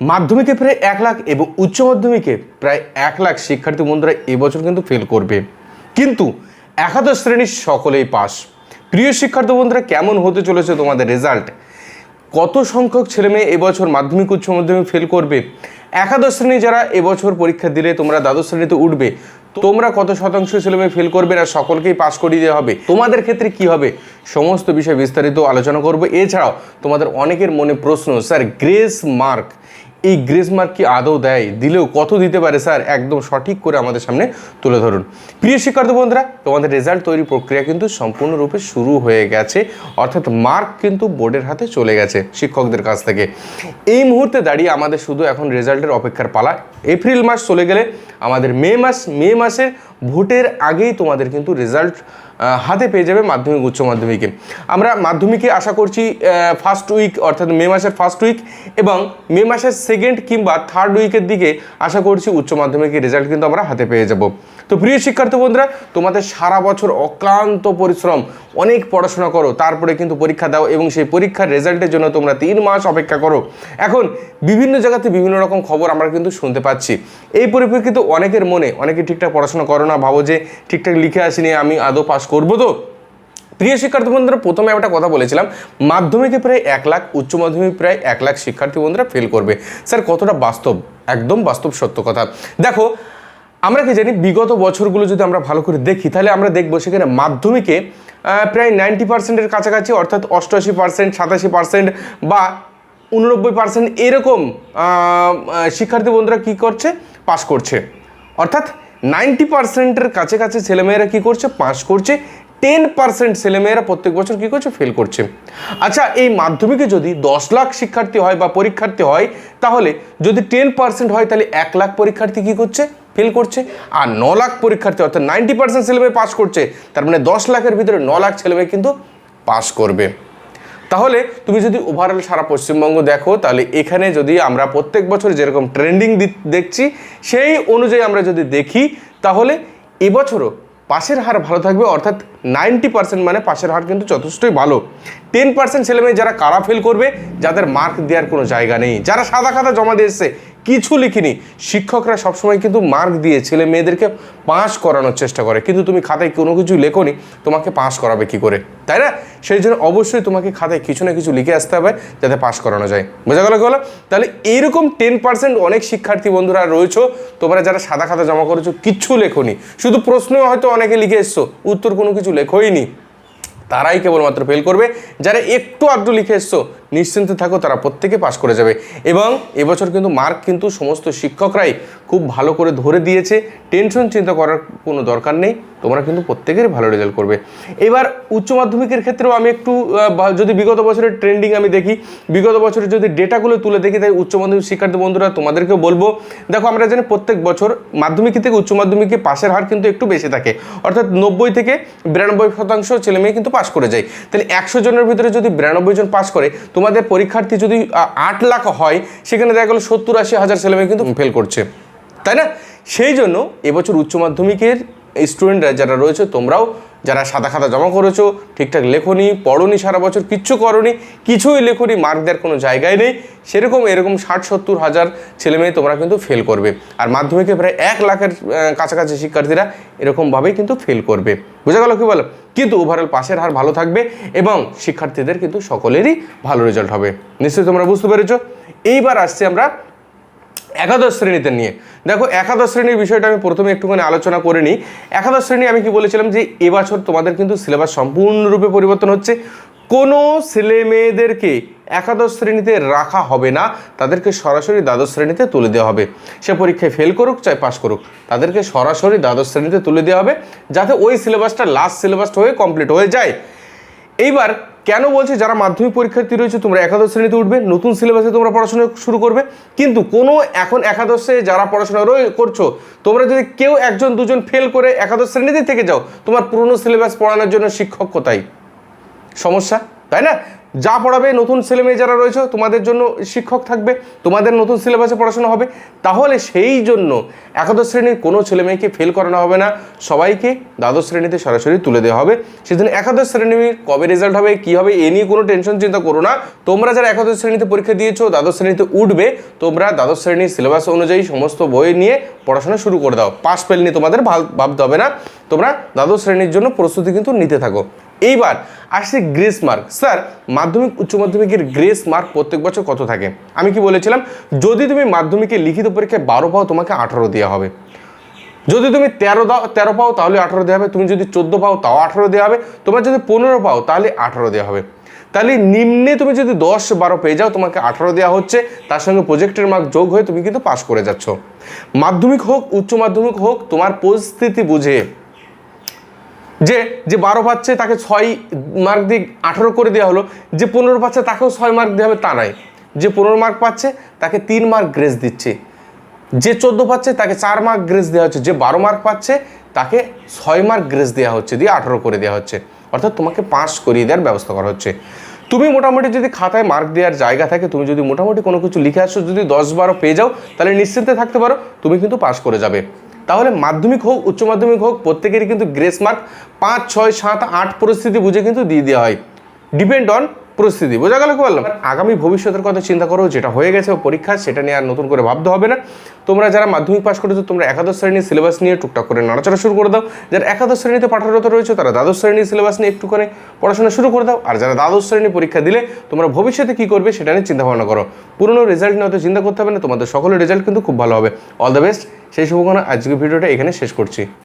মাধ্যমিকে প্রায় এক লাখ এবং উচ্চ মাধ্যমিকে প্রায় এক লাখ শিক্ষার্থী বন্ধুরা এবছর কিন্তু ফেল করবে। কিন্তু একাদশ শ্রেণির সকলেই পাস। প্রিয় শিক্ষার্থী বন্ধুরা, কেমন হতে চলেছে তোমাদের রেজাল্ট কত সংখ্যক ছেলেমেয়ে এবছর মাধ্যমিক, উচ্চ মাধ্যমিক ফেল করবে? একাদশ শ্রেণি যারা এবছর পরীক্ষা দিলে তোমরা দ্বাদশ শ্রেণীতে উঠবে। তোমরা কত শতাংশ ছেলেমেয়ে ফেল করবে না সকলকেই পাস করিয়ে দেওয়া হবে? তোমাদের ক্ষেত্রে কি হবে? সমস্ত বিষয়ে বিস্তারিত আলোচনা করব। এছাড়াও তোমাদের অনেকের মনে প্রশ্ন, স্যার, গ্রেস মার্ক এই গ্রেস মার্ক কি আদৌ দেয়? দিলেও কত দিতে পারে স্যার? একদম সঠিক করে আমাদের সামনে তুলে ধরুন। প্রিয় শিক্ষার্থী বন্ধুরা, তোমাদের রেজাল্ট তৈরি প্রক্রিয়া কিন্তু সম্পূর্ণরূপে শুরু হয়ে গেছে। অর্থাৎ মার্ক কিন্তু বোর্ডের হাতে চলে গেছে শিক্ষকদের কাছ থেকে। এই মুহূর্তে দাঁড়িয়ে আমাদের শুধু এখন রেজাল্টের অপেক্ষার পালা। এপ্রিল মাস চলে গেলে আমাদের মে মাস, মে মাসে ভোটের আগেই তোমাদের কিন্তু রেজাল্ট হাতে পেয়ে যাবে মাধ্যমিক, উচ্চ মাধ্যমিকে। আমরা মাধ্যমিকে আশা করছি ফার্স্ট উইক অর্থাৎ মে মাসের ফার্স্ট উইক এবং মে মাসের সেকেন্ড কিংবা থার্ড উইকের দিকে আশা করছি উচ্চ মাধ্যমিকের রেজাল্ট কিন্তু আমরা হাতে পেয়ে যাব। তো প্রিয় শিক্ষার্থী বন্ধুরা, তোমাদের সারা বছর অক্লান্ত পরিশ্রম, অনেক পড়াশোনা করো, তারপরে কিন্তু পরীক্ষা দাও এবং সেই পরীক্ষার রেজাল্টের জন্য তোমরা তিন মাস অপেক্ষা করো। এখন বিভিন্ন জায়গাতে বিভিন্ন রকম খবর আমরা কিন্তু শুনতে পাচ্ছি। এই পরিপ্রেক্ষিতে অনেকের মনে, অনেকে ঠিকঠাক পড়াশোনা করো না ভাবো যে ঠিকঠাক লিখে আসিনি, আমি আদৌ পাস করব তো? প্রিয় শিক্ষার্থী বন্ধুরা, প্রথমে একটা কথা বলেছিলাম, মাধ্যমিকে প্রায় এক লাখ, উচ্চ মাধ্যমিক প্রায় এক লাখ শিক্ষার্থী বন্ধুরা ফেল করবে। স্যার, কতটা বাস্তব? একদম বাস্তব সত্য কথা। দেখো, আমরা কি জানি, বিগত বছরগুলো যদি আমরা ভালো করে দেখি, তাহলে আমরা দেখব সেখানে মাধ্যমিকে প্রায় নাইনটি পার্সেন্টের কাছাকাছি, অর্থাৎ অষ্টআশি পার্সেন্ট সাতাশি পার্সেন্ট বা উননব্বই পার্সেন্ট এরকম শিক্ষার্থী বন্ধুরা কী করছে? পাস করছে। অর্থাৎ নাইনটি পার্সেন্টের কাছে কাছে ছেলেমেয়েরা কী করছে? পাস করছে। টেন পার্সেন্ট ছেলেমেয়েরা প্রত্যেক বছর কী করছে? ফেল করছে। আচ্ছা এই মাধ্যমিকে যদি দশ লাখ শিক্ষার্থী হয় বা পরীক্ষার্থী হয়, তাহলে যদি টেন পার্সেন্ট হয়, তাহলে এক লাখ পরীক্ষার্থী কী করছে? ফেল করছে। আর ন লাখ পরীক্ষার্থী, অর্থাৎ নাইনটি পার্সেন্ট ছেলেমেয়ে পাস করছে, তার মানে দশ লাখের ভিতরে ন লাখ ছেলেমেয়ে কিন্তু পাস করবে। তাহলে তুমি যদি ওভারঅল সারা পশ্চিমবঙ্গ দেখো, তাহলে এখানে যদি আমরা প্রত্যেক বছর যেরকম ট্রেন্ডিং দেখছি, সেই অনুযায়ী আমরা যদি দেখি, তাহলে এবছরও পাশের হার ভালো থাকবে, অর্থাৎ নাইনটি পার্সেন্ট মানে পাশের হার কিন্তু যথেষ্টই ভালো। টেন পার্সেন্ট ছেলেমেয়ে যারা কারা ফেল করবে, যাদের মার্ক দেওয়ার কোনো জায়গা নেই। যারা সাদা খাতা জমা দিয়ে এসছে কিছু লিখিনি। শিক্ষকরা সবসময় কিন্তু মার্ক দিয়ে ছেলে মেয়েদেরকে পাস করানোর চেষ্টা করে। কিন্তু তুমি খাতায় কোনো কিছু লেখোনি, তোমাকে পাস করাবে কি করে? তাই না? সেই জন্য অবশ্যই তোমাকে খাতায় কিছু না কিছু লিখে আসতে হবে যাতে পাস করানো যায়। বোঝা গেল হলো তাহলে এইরকম টেন পার্সেন্ট অনেক শিক্ষার্থী বন্ধুরা রয়েছো, তোমরা যারা সাদা খাতা জমা করেছ কিচ্ছু লেখোনি। শুধু প্রশ্ন হয়তো অনেকে লিখে এসছো, উত্তর কোনো কিছু লেখোই নি তারাই কেবলমাত্র ফেল করবে। যারা একটু আধটু লিখে এসছো নিশ্চিন্তে থাকো, তারা প্রত্যেকে পাশ করে যাবে। এবং এবছর কিন্তু মার্ক কিন্তু সমস্ত শিক্ষকরাই খুব ভালো করে ধরে দিয়েছে। টেনশন চিন্তা করার কোনো দরকার নেই, তোমরা কিন্তু প্রত্যেকেরই ভালো রেজাল্ট করবে। এবার উচ্চ মাধ্যমিকের ক্ষেত্রেও আমি একটু যদি বিগত বছরের ট্রেন্ডিং আমি দেখি, বিগত বছরের যদি ডেটাগুলো তুলে দেখি, তাই উচ্চ মাধ্যমিক শিক্ষার্থী বন্ধুরা, তোমাদেরকেও বলব, দেখো আমরা জানি প্রত্যেক বছর মাধ্যমিক থেকে উচ্চ মাধ্যমিকে পাশের হার কিন্তু একটু বেশি থাকে। অর্থাৎ নব্বই থেকে বিরানব্বই শতাংশ ছেলে মেয়ে কিন্তু পাশ করে যায়। তাহলে একশো জনের ভিতরে যদি বিরানব্বই জন পাশ করে তোমাদের পরীক্ষার্থী যদি আট লাখ হয় সেখানে দেখা গেলো সত্তর আশি হাজার ছেলেমেয়ে কিন্তু ফেল করছে। তাই না? সেই জন্য এবছর উচ্চ মাধ্যমিকের স্টুডেন্টরা যারা রয়েছে, তোমরাও যারা সাদা খাতা জমা করেছ, ঠিকঠাক লেখনি, পড়নি সারা বছর, কিচ্ছু করনি, কিছুই লেখনি মার্ক দেওয়ার কোনো জায়গায় নেই। সেরকম, এরকম ষাট, সত্তর হাজার ছেলে মেয়ে তোমরা কিন্তু ফেল করবে। আর মাধ্যমিকে প্রায় এক লাখের কাছাকাছি শিক্ষার্থীরা এরকমভাবেই কিন্তু ফেল করবে। বোঝা গেল কী বলো? কিন্তু ওভারঅল পাশের হার ভালো থাকবে এবং শিক্ষার্থীদের কিন্তু সকলেরই ভালো রেজাল্ট হবে। নিশ্চয়ই তোমরা বুঝতে পেরেছ? এইবার আসছি আমরা একাদশ শ্রেণীতে নিয়ে। দেখো, একাদশ শ্রেণির বিষয়টা আমি প্রথমে একটুখানি আলোচনা করে নিই। একাদশ শ্রেণি আমি কি বলেছিলাম যে এবছর তোমাদের কিন্তু সিলেবাস সম্পূর্ণরূপে পরিবর্তন হচ্ছে। কোনো ছেলে মেয়েদেরকে একাদশ শ্রেণীতে রাখা হবে না। তাদেরকে সরাসরি দ্বাদশ শ্রেণীতে তুলে দেওয়া হবে। সে পরীক্ষায় ফেল করুক, চাই পাশ করুক। তাদেরকে সরাসরি দ্বাদশ শ্রেণীতে তুলে দেওয়া হবে, যাতে ওই সিলেবাসটা লাস্ট সিলেবাসটা হয়ে কমপ্লিট হয়ে যায়। এইবার কেন বলছে যারা মাধ্যমিক পরীক্ষার্থী রয়েছে, তোমরা একাদশ শ্রেণীতে উঠবে, নতুন সিলেবাসে তোমরা পড়াশোনা শুরু করবে। কিন্তু কোনো এখন একাদশে যারা পড়াশোনা করছ, তোমরা যদি কেউ একজন, দুজন ফেল করে একাদশ শ্রেণীতে থেকে যাও, তোমার পুরনো সিলেবাস পড়ানোর জন্য শিক্ষক কোথায়? সমস্যা, তাই না? যা পড়াবে, নতুন ছেলেমেয়ে যারা রয়েছে, তোমাদের জন্য শিক্ষক থাকবে, তোমাদের নতুন সিলেবাসে পড়াশোনা হবে। তাহলে সেই জন্য একাদশ শ্রেণির কোনো ছেলেমেয়েকে ফেল করানো হবে না। সবাইকে দ্বাদশ শ্রেণীতে সরাসরি তুলে দেওয়া হবে। সেদিন একাদশ শ্রেণির কবে রেজাল্ট হবে, কী হবে, এ নিয়ে কোনো টেনশন চিন্তা করো না। তোমরা যারা একাদশ শ্রেণীতে পরীক্ষা দিয়েছ, দ্বাদশ শ্রেণীতে উঠবে, তোমরা দ্বাদশ শ্রেণির সিলেবাস অনুযায়ী সমস্ত বই নিয়ে পড়াশোনা শুরু করে দাও। পাস ফেল নিয়ে তোমাদের ভাব- ভাবতে হবে না। তোমরা দ্বাদশ শ্রেণির জন্য প্রস্তুতি কিন্তু নিতে থাকো। এইবার আসছে গ্রেস মার্ক। স্যার, মাধ্যমিক, উচ্চ মাধ্যমিকের গ্রেস মার্ক প্রত্যেক বছর কত থাকে? আমি কি বলেছিলাম? যদি তুমি মাধ্যমিকে লিখিত পরীক্ষায় বারো পাও, তোমাকে আঠারো দেওয়া হবে। যদি তুমি তেরো দাও, তেরো পাও, তাহলে আঠারো দেওয়া হবে। তুমি যদি চোদ্দ পাও, তাও আঠারো দেওয়া হবে। তোমার যদি পনেরো পাও, তাহলে আঠারো দেওয়া হবে। তাহলে নিম্নে তুমি যদি দশ, বারো পেয়ে যাও, তোমাকে আঠারো দেওয়া হচ্ছে। তার সঙ্গে প্রজেক্টের মার্ক যোগ হয়ে তুমি কিন্তু পাস করে যাচ্ছ। মাধ্যমিক হোক, উচ্চ মাধ্যমিক হোক, তোমার পরিস্থিতি বুঝে যে যে বারো পাচ্ছে তাকে ছয় মার্ক দিয়ে আঠারো করে দেওয়া হলো, যে পনেরো পাচ্ছে তাকেও ছয় মার্ক দেওয়া হবে, তা নয়। যে পনেরো মার্ক পাচ্ছে, তাকে তিন মার্ক গ্রেস দিচ্ছে। যে চোদ্দ পাচ্ছে, তাকে চার মার্ক গ্রেস দেওয়া হচ্ছে। যে বারো মার্ক পাচ্ছে, তাকে ছয় মার্ক গ্রেস দেওয়া হচ্ছে, দিয়ে আঠারো করে দেওয়া হচ্ছে। অর্থাৎ তোমাকে পাস করিয়ে দেওয়ার ব্যবস্থা করা হচ্ছে। তুমি মোটামুটি যদি খাতায় মার্ক দেওয়ার জায়গা থাকে, তুমি যদি মোটামুটি কোনো কিছু লিখে আসো যদি দশ বারো পেয়ে যাও, তাহলে নিশ্চিন্তে থাকতে পারো, তুমি কিন্তু পাস করে যাবে। তাহলে মাধ্যমিক হোক, উচ্চ মাধ্যমিক হোক, প্রত্যেকেরই কিন্তু গ্রেস মার্ক পাঁচ, ছয়, সাত, আট পরিস্থিতি বুঝে কিন্তু দিয়ে দেওয়া হয়। ডিপেন্ড অন পরিস্থিতি, বোঝা গেল কি বললাম আগামী ভবিষ্যতের কথা চিন্তা করো, যেটা হয়ে গেছে পরীক্ষা, সেটা নিয়ে আর নতুন করে ভাবতে হবে না। তোমরা যারা মাধ্যমিক পাস করেছ, তোমরা একাদশ শ্রেণির সিলেবাস নিয়ে টুকটাক করে নাড়াচাড়া শুরু করে দাও। যারা একাদশ শ্রেণীতে পাঠরত রয়েছে, তারা দ্বাদশ শ্রেণির সিলেবাস নিয়ে একটু করে পড়াশোনা শুরু করে দাও। আর যারা দ্বাদশ শ্রেণি পরীক্ষা দিলে, তোমরা ভবিষ্যতে কী করবে, সেটা নিয়ে চিন্তা ভাবনা করো। পুরনো রেজাল্ট নিয়ে অত চিন্তা করতে হবে না, তোমাদের সকলের রেজাল্ট কিন্তু খুব ভালো হবে। অল দ্য বেস্ট সেই শুভকামনা আজকের ভিডিওটা এখানে শেষ করছি।